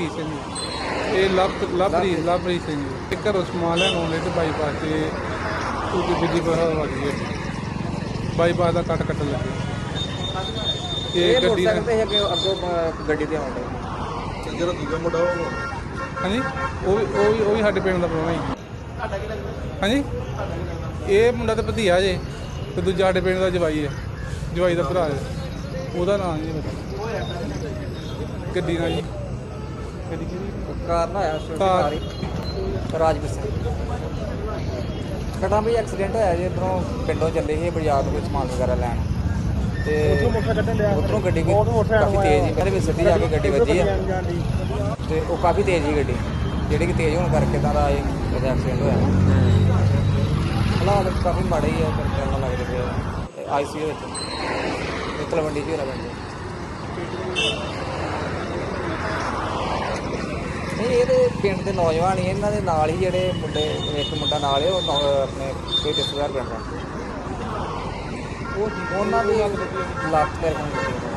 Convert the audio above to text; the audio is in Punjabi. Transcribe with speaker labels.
Speaker 1: ਮਲਕੀਤ ਸਿੰਘ ਜੀ। ਇਹ ਲਵ ਲਵਰੀ ਲਵਰੀ ਸਿੰਘ ਜੀ। ਇਹ ਘਰੋਂ ਸਮਾਨ ਲੈਣ ਆਉਂਦੇ ਤੇ ਬਾਈਪਾਸ ਤੇ ਉਹਦੀ ਬਿਜਲੀ ਬਹਾਰ ਵੱਜ ਗਈ ਬਾਈਪਾਸ ਦਾ ਕੱਟ ਕੱਟਣ ਲੱਗੇ।
Speaker 2: ਇਹ
Speaker 1: ਇਹ ਗੱਡੀ
Speaker 2: ਤੇ ਅੱਗੇ ਗੱਡੀ ਤੇ ਆਉਂਦੇ।
Speaker 3: ਜਿਹੜਾ ਦੂਜਾ ਮੁੰਡਾ ਉਹ
Speaker 1: ਹਾਂਜੀ? ਉਹ ਵੀ ਉਹ ਵੀ ਉਹ ਵੀ ਸਾਡੇ ਪਿੰਡ ਦਾ ਪ੍ਰਾਹੁਣਾ ਹੀ। ਹਾਂਜੀ? ਇਹ ਮੁੰਡਾ ਤੇ ਭਤੀਆ ਜੇ ਤੇ ਦੂਜਾ ਸਾਡੇ ਪਿੰਡ ਦਾ ਜਵਾਈ ਹੈ। ਜਵਾਈ ਦਾ ਭਰਾ ਹੈ। ਉਹਦਾ ਨਾਮ ਨਹੀਂ ਪਤਾ ਗੱਡੀ ਨਾਲ ਜੀ। ਗੱਡੀ ਕਿਹਦੀ
Speaker 2: ਕਾਰ ਨਾ ਆਇਆ ਸਵਿਫਟ
Speaker 1: ਕਾਰ।
Speaker 2: ਕਾਰ ਹੀ ਰਾਜਵੀਰ ਸਿੰਘ। ਕਟਾਂ ਵੀ ਐਕਸੀਡੈਂਟ ਹੋਇਆ ਜੀ ਇੱਧਰੋਂ ਪਿੰਡੋਂ ਚੱਲੇ ਸੀ ਬਾਜ਼ਾਰ ਤੋਂ ਕੋਈ ਸਮਾਨ ਵਗੈਰਾ ਲੈਣ। ਤੇ ਉਧਰੋਂ ਗੱਡੀ ਕੋਈ ਕਾਫੀ ਤੇਜ਼ ਸੀ ਮੇਰੇ ਵੀ ਸਿੱਧੀ ਜਾ ਕੇ ਗੱਡੀ ਵੱਜੀ ਆ। ਤੇ ਉਹ ਕਾਫੀ ਤੇਜ਼ ਸੀ ਗੱਡੀ ਜਿਹੜੀ ਕਿ ਤੇਜ਼ ਹੋਣ ਕਰਕੇ ਤਾਂ ਦਾ ਇਹ ਐਕਸੀਡੈਂਟ ਹੋਇਆ। ਹਾਲਾਤ ਕਾਫੀ ਮਾੜੇ ਹੀ ਆ ਪਰ ਕਹਿਣ ਲੱਗਦੇ ਪਏ ਆਈਸੀਯੂ ਵਿੱਚ ਇਹ ਤਲਵੰਡੀ ਚ ਹੋਣਾ ਪੈਂਦਾ ਨਹੀਂ ਇਹਦੇ ਪਿੰਡ ਦੇ ਨੌਜਵਾਨ ਹੀ ਇਹਨਾਂ ਦੇ ਨਾਲ ਹੀ ਜਿਹੜੇ ਮੁੰਡੇ, ਇੱਕ ਮੁੰਡਾ ਨਾਲ ਹੈ ਉਹ ਨੌ- ਆਪਣੇ ਕੋਈ ਰਿਸ਼ਤੇਦਾਰ ਪਿੰਡ ਦਾ। ਉਹ ਉਹਨਾਂ ਦੀ ਲੱਤ ਮੇਰੇ ਕੋਲ